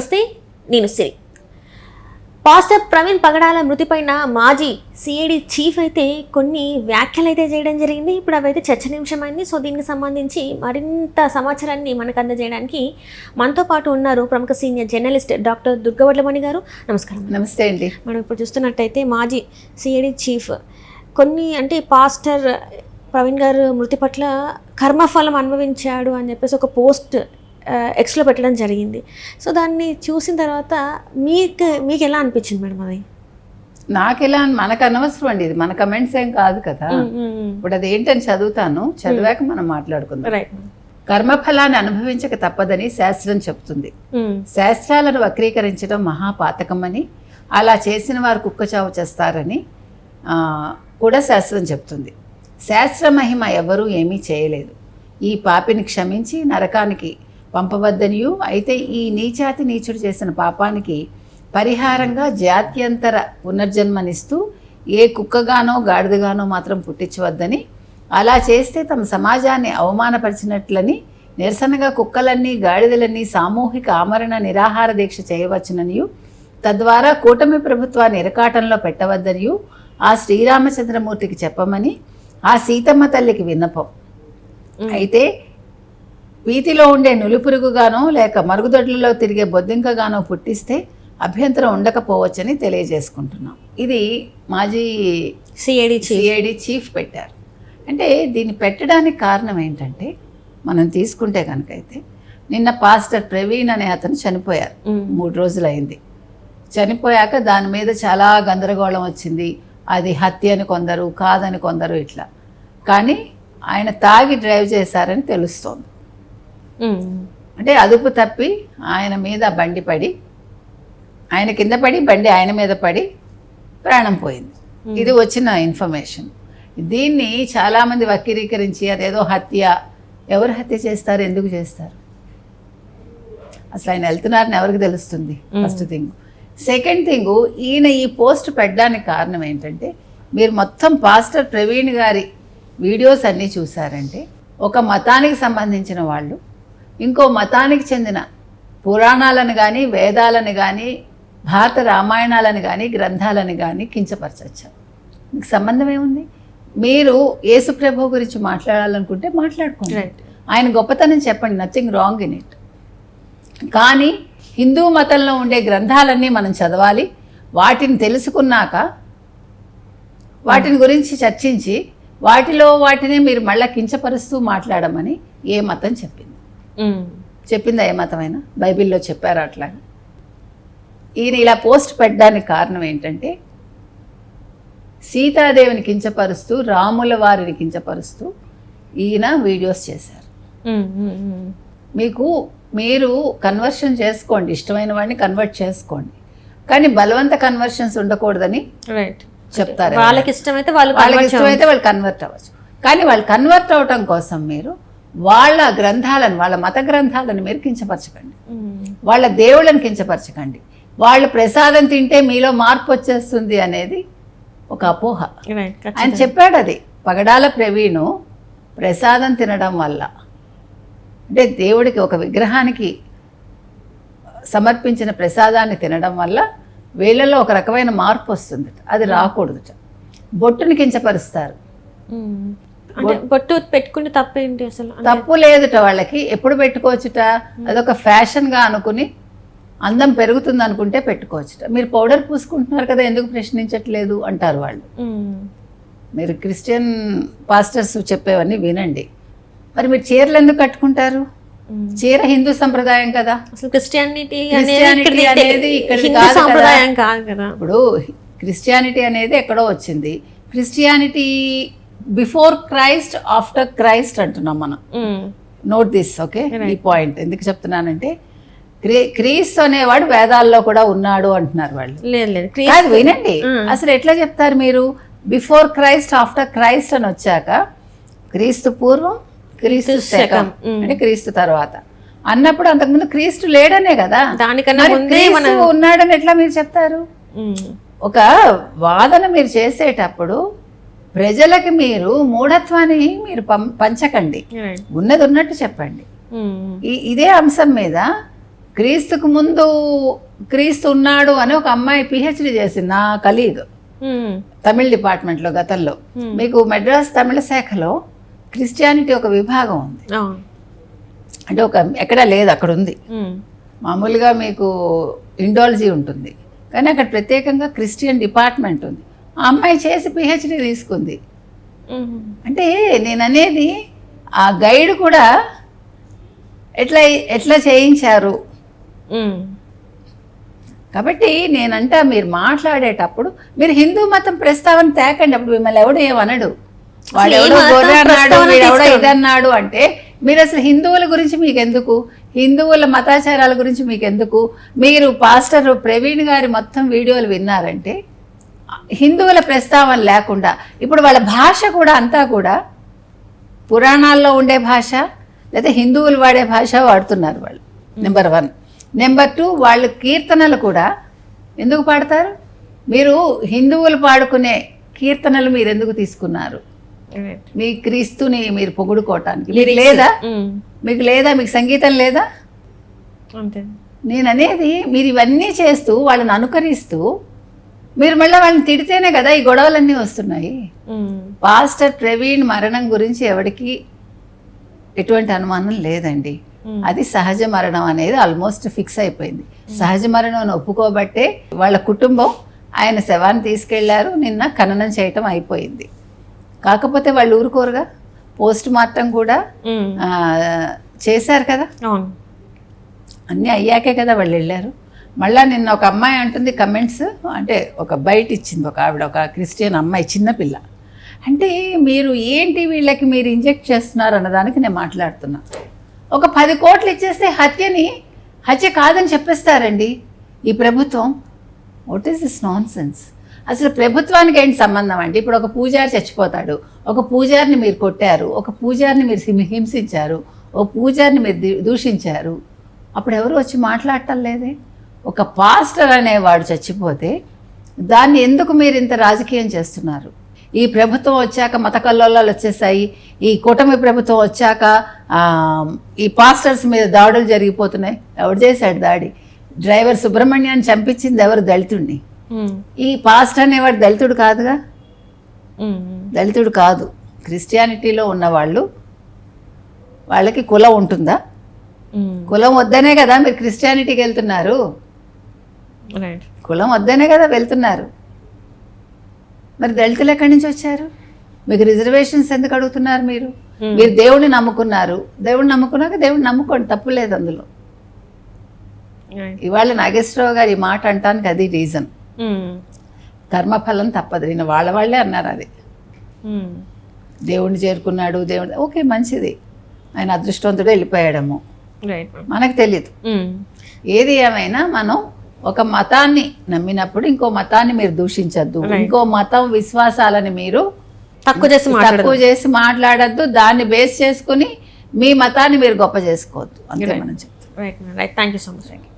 నమస్తే నేను సిరి. పాస్టర్ ప్రవీణ్ పగడాల మృతిపైన మాజీ సిఐడి చీఫ్ అయితే కొన్ని వ్యాఖ్యలు అయితే చేయడం జరిగింది. ఇప్పుడు అవైతే చర్చనీయాంశమైంది సో దీనికి సంబంధించి మరింత సమాచారాన్ని మనకు అందజేయడానికి మనతో పాటు ఉన్నారు ప్రముఖ సీనియర్ జర్నలిస్ట్ డాక్టర్ దుర్గవడ్లమణి గారు. నమస్కారం. నమస్తే అండి. మనం ఇప్పుడు చూస్తున్నట్టయితే మాజీ సిఐడి చీఫ్ కొన్ని అంటే పాస్టర్ ప్రవీణ్ గారు మృతి పట్ల కర్మఫలం అనుభవించాడు అని చెప్పేసి ఒక పోస్ట్ ఎక్స్లో పెట్టడం జరిగింది. సో దాన్ని చూసిన తర్వాత మీకు మీకు ఎలా అనిపించింది మేడం అది? నాకెలా అని మనకు అనవసరం అండి ఇది. మన కమెంట్స్ ఏం కాదు కదా. ఇప్పుడు అది ఏంటని చదువుతాను. చదివాక మనం మాట్లాడుకుందాం. కర్మఫలాన్ని అనుభవించక తప్పదని శాస్త్రం చెప్తుంది. శాస్త్రాలను వక్రీకరించడం మహాపాతకమని అలా చేసిన వారు కుక్కచావు చేస్తారని కూడా శాస్త్రం చెప్తుంది. శాస్త్ర మహిమ ఎవరూ ఏమీ చేయలేదు. ఈ పాపిని క్షమించి నరకానికి పంపవద్దనియు. అయితే ఈ నీచాతి నీచుడు చేసిన పాపానికి పరిహారంగా జాత్యంతర పునర్జన్మనిస్తూ ఏ కుక్కగానో గాడిదగానో మాత్రం పుట్టించవద్దని అలా చేస్తే తమ సమాజాన్ని అవమానపరిచినట్లని నిరసనగా కుక్కలన్నీ గాడిదలన్నీ సామూహిక ఆమరణ నిరాహార దీక్ష చేయవచ్చుననియు. తద్వారా కూటమి ప్రభుత్వాన్ని ఇరకాటంలో పెట్టవద్దనియు. ఆ శ్రీరామచంద్రమూర్తికి చెప్పమని ఆ సీతమ్మ తల్లికి విన్నపం. అయితే వీతిలో ఉండే నులిపురుగుగానో లేక మరుగుదొడ్లలో తిరిగే బొద్దింకగానో పుట్టిస్తే అభ్యంతరం ఉండకపోవచ్చని తెలియజేసుకుంటున్నాం. ఇది మాజీ సిఐడి సిఐడి చీఫ్ పెట్టారు. అంటే దీన్ని పెట్టడానికి కారణం ఏంటంటే మనం తీసుకుంటే కనుక అయితే నిన్న పాస్టర్ ప్రవీణ్ అనే అతను చనిపోయారు. మూడు రోజులు అయింది చనిపోయాక దాని మీద చాలా గందరగోళం వచ్చింది. అది హత్య అని కొందరు కాదని కొందరు ఇట్లా. కానీ ఆయన తాగి డ్రైవ్ చేశారని తెలుస్తోంది. అంటే అదుపు తప్పి ఆయన మీద బండి పడి ఆయన కింద పడి బండి ఆయన మీద పడి ప్రాణం పోయింది. ఇది వచ్చిన ఇన్ఫర్మేషన్. దీన్ని చాలామంది వక్రీకరించి అదేదో హత్య ఎవరు హత్య చేస్తారు ఎందుకు చేస్తారు? అసలు ఆయన వెళ్తున్నారని ఎవరికి తెలుస్తుంది? ఫస్ట్ థింగ్ సెకండ్ థింగ్ ఈయన ఈ పోస్ట్ పెట్టడానికి కారణం ఏంటంటే మీరు మొత్తం పాస్టర్ ప్రవీణ్ గారి వీడియోస్ అన్నీ చూసారంటే ఒక మతానికి సంబంధించిన వాళ్ళు ఇంకో మతానికి చెందిన పురాణాలను కానీ వేదాలను కానీ భారత రామాయణాలను కానీ గ్రంథాలను కానీ కించపరచచ్చు. మీకు సంబంధం ఏముంది? మీరు యేసుప్రభు గురించి మాట్లాడాలనుకుంటే మాట్లాడుకోండి. ఆయన గొప్పతనం చెప్పండి. నథింగ్ రాంగ్ ఇన్ ఇట్ కానీ హిందూ మతంలో ఉండే గ్రంథాలన్నీ మనం చదవాలి. వాటిని తెలుసుకున్నాక వాటిని గురించి చర్చించి వాటిలో వాటిని మీరు మళ్ళా కించపరుస్తూ మాట్లాడమని ఏ మతం చెప్పింది? చెప్పిందా ఏ మతమైనా బైబిల్లో చెప్పారు అట్లా ఈయన ఇలా పోస్ట్ పెట్టడానికి కారణం ఏంటంటే సీతాదేవిని కించపరుస్తూ రాముల వారిని కించపరుస్తూ ఈయన వీడియోస్ చేశారు. మీకు మీరు కన్వర్షన్ చేసుకోండి. ఇష్టమైన వాడిని కన్వర్ట్ చేసుకోండి. కానీ బలవంత కన్వర్షన్స్ ఉండకూడదని చెప్తారు వాళ్ళకి ఇష్టమైతే వాళ్ళు వాళ్ళకి ఇష్టమైతే వాళ్ళు కన్వర్ట్ అవ్వచ్చు. కానీ వాళ్ళు కన్వర్ట్ అవటం కోసం మీరు వాళ్ళ గ్రంథాలను వాళ్ళ మత గ్రంథాలను మీరు కించపరచకండి. వాళ్ళ దేవుళ్ళని కించపరచకండి. వాళ్ళ ప్రసాదం తింటే మీలో మార్పు వచ్చేస్తుంది అనేది ఒక అపోహ. ఆయన చెప్పాడు అది. పగడాల ప్రవీణు ప్రసాదం తినడం వల్ల అంటే దేవుడికి ఒక విగ్రహానికి సమర్పించిన ప్రసాదాన్ని తినడం వల్ల వీళ్ళలో ఒక రకమైన మార్పు వస్తుంది అది రాకూడదుట. బొట్టుని కించపరుస్తారు. బొట్టు పెట్టుకుంటే తప్పేంటి అసలు? తప్పు లేదుట వాళ్ళకి. ఎప్పుడు పెట్టుకోవచ్చుట? అదొక ఫ్యాషన్గా అనుకుని అందం పెరుగుతుంది అనుకుంటే పెట్టుకోవచ్చుట. మీరు పౌడర్ పూసుకుంటున్నారు కదా ఎందుకు ప్రశ్నించట్లేదు అంటారు వాళ్ళు. మీరు క్రిస్టియన్ పాస్టర్స్ చెప్పేవన్నీ వినండి. మరి మీరు చీరలు ఎందుకు కట్టుకుంటారు. చీర హిందూ సంప్రదాయం కదా. అసలు క్రిస్టియానిటీ అనేది. సాంప్రదాయం కాదు కదా. ఇప్పుడు క్రిస్టియానిటీ అనేది ఎక్కడో వచ్చింది. Christianity before Christ after Christ అంటున్నాం మనం. నోట్ దిస్ ఓకే ఈ పాయింట్ ఎందుకు చెప్తున్నానంటే క్రీ క్రీస్తు అనేవాడు వేదాల్లో కూడా ఉన్నాడు అంటున్నారు వాళ్ళు. లేదు వినండి. అసలు ఎట్లా చెప్తారు మీరు? బిఫోర్ క్రైస్ట్ ఆఫ్టర్ క్రైస్ట్ అని వచ్చాక క్రీస్తు పూర్వం క్రీస్తు శకం. అంటే క్రీస్తు తర్వాత. అన్నప్పుడు అంతకుముందు క్రీస్తు లేడనే కదా. దానికన్నా ఉన్నాడని ఎట్లా మీరు చెప్తారు. ఒక వాదన మీరు చేసేటప్పుడు ప్రజలకి మీరు మూఢత్వాన్ని మీరు పంచకండి. ఉన్నది ఉన్నట్టు చెప్పండి. ఈ ఇదే అంశం మీద క్రీస్తుకు ముందు క్రీస్తు ఉన్నాడు అని ఒక అమ్మాయి పిహెచ్డి చేసింది నా కలీగ్. మ్మ్. తమిళ డిపార్ట్మెంట్లో గతంలో. Hmm. మీకు మెడ్రాస్ తమిళ శాఖలో క్రిస్టియానిటీ ఒక విభాగం ఉంది. అంటే ఒక ఎక్కడా లేదు అక్కడ ఉంది మ్మ్. మామూలుగా మీకు ఇండాలజీ ఉంటుంది. కానీ అక్కడ ప్రత్యేకంగా క్రిస్టియన్ డిపార్ట్మెంట్ ఉంది. ఆ అమ్మాయి చేసి పిహెచ్డి తీసుకుంది. అంటే నేను అనేది ఆ గైడ్ కూడా ఎట్లా ఎట్లా చేయించారు. కాబట్టి నేనంటా మీరు మాట్లాడేటప్పుడు మీరు హిందూ మతం ప్రస్తావన తేకండి అప్పుడు మిమ్మల్ని ఎవడు ఏమనడు వాడు ఎవడో మతం గొర్రె అన్నాడు ప్రస్తావన వీడెవడో. ఇదన్నాడు అంటే మీరు అసలు హిందువుల గురించి మీకు ఎందుకు హిందువుల మతాచారాల గురించి మీకు ఎందుకు మీరు పాస్టర్ ప్రవీణ్ గారి మొత్తం వీడియోలు విన్నారంటే హిందువుల ప్రస్తావన లేకుండా ఇప్పుడు వాళ్ళ భాష కూడా అంతా కూడా పురాణాల్లో ఉండే భాష లేదా హిందువులు వాడే భాష వాడుతున్నారు వాళ్ళు. నెంబర్ వన్ నెంబర్ టూ వాళ్ళు కీర్తనలు కూడా ఎందుకు పాడతారు? మీరు హిందువులు పాడుకునే కీర్తనలు మీరు ఎందుకు తీసుకున్నారు. మీ క్రీస్తుని మీరు పొగుడుకోవటానికి. మీకు లేదా? మ్మ్. మీకు లేదా? మీకు సంగీతం లేదా? నేను అనేది మీరు ఇవన్నీ చేస్తూ వాళ్ళని అనుకరిస్తూ మీరు మళ్ళీ వాళ్ళని తిడితేనే కదా ఈ గొడవలన్నీ వస్తున్నాయి. పాస్టర్ ప్రవీణ్ మరణం గురించి ఎవరికి ఎటువంటి అనుమానం లేదండి. అది సహజ మరణం అనేది ఆల్మోస్ట్ ఫిక్స్ అయిపోయింది. సహజ మరణం అని ఒప్పుకోబట్టే వాళ్ళ కుటుంబం ఆయన శవాన్ని తీసుకెళ్ళారు నిన్న ఖననం చేయటం అయిపోయింది. కాకపోతే వాళ్ళు ఊరుకోరుగా. పోస్ట్ మార్టం కూడా చేశారు కదా. అన్నీ అయ్యాకే కదా వాళ్ళు వెళ్ళారు. మళ్ళా నిన్న ఒక అమ్మాయి అంటుంది కమెంట్స్ అంటే ఒక బయట ఇచ్చింది ఒక ఆవిడ ఒక క్రిస్టియన్ అమ్మాయి చిన్నపిల్ల అంటే మీరు ఏంటి వీళ్ళకి మీరు ఇంజెక్ట్ చేస్తున్నారు అన్నదానికి నేను మాట్లాడుతున్నా. ఒక పది కోట్లు ఇచ్చేస్తే హత్యని హత్య కాదని చెప్పేస్తారండి ఈ ప్రభుత్వం. What is this nonsense అసలు ప్రభుత్వానికి ఏంటి సంబంధం అండి? ఇప్పుడు ఒక పూజారి చచ్చిపోతాడు ఒక పూజారిని మీరు కొట్టారు ఒక పూజారిని మీరు హింసించారు ఒక పూజారిని మీరు దూషించారు. అప్పుడు ఎవరు వచ్చి మాట్లాడటం లేదే? ఒక పాస్టర్ అనేవాడు చచ్చిపోతే దాన్ని ఎందుకు మీరు ఇంత రాజకీయం చేస్తున్నారు? ఈ ప్రభుత్వం వచ్చాక మత కల్లోలాలు వచ్చేసాయి. ఈ కూటమి ప్రభుత్వం వచ్చాక ఈ పాస్టర్స్ మీద దాడులు జరిగిపోతున్నాయి. ఎవడు చేశాడు దాడి? డ్రైవర్ సుబ్రహ్మణ్యాన్ని చంపించింది ఎవరు? దళితుడిని. ఈ పాస్టర్ అనేవాడు దళితుడు కాదుగా. దళితుడు కాదు. క్రిస్టియానిటీలో ఉన్నవాళ్ళు వాళ్ళకి కులం ఉంటుందా. కులం వద్దనే కదా మీరు క్రిస్టియానిటీకి వెళ్తున్నారు. కులం వద్దనే కదా వెళ్తున్నారు. మరి దళితులు ఎక్కడి నుంచి వచ్చారు? మీకు రిజర్వేషన్స్ ఎందుకు అడుగుతున్నారు మీరు? Hmm. మీరు దేవుడిని నమ్ముకున్నారు. దేవుడిని నమ్ముకున్నాక దేవుడిని నమ్ముకోండి తప్పు లేదు అందులో. ఇవాళ నాగేశ్వరరావు గారు ఈ మాట అంటానికి అది రీజన్ మ్మ్. కర్మఫలం తప్పదు. నేను వాళ్ళ వాళ్ళే అన్నారు అది. మ్మ్. దేవుడిని చేరుకున్నాడు దేవుడు ఓకే మంచిది. ఆయన అదృష్టవంతుడు వెళ్ళిపోయాడము. మనకు తెలియదు. ఏది ఏమైనా మనం ఒక మతాన్ని నమ్మినప్పుడు ఇంకో మతాన్ని మీరు దూషించద్దు. ఇంకో మతం విశ్వాసాలని మీరు తక్కువ చేసి తక్కువ చేసి మాట్లాడద్దు. దాన్ని బేస్ చేసుకుని మీ మతాన్ని మీరు గొప్ప చేసుకోవద్దు. అంతే. మనం చెప్తాం థ్యాంక్ యూ సో మచ్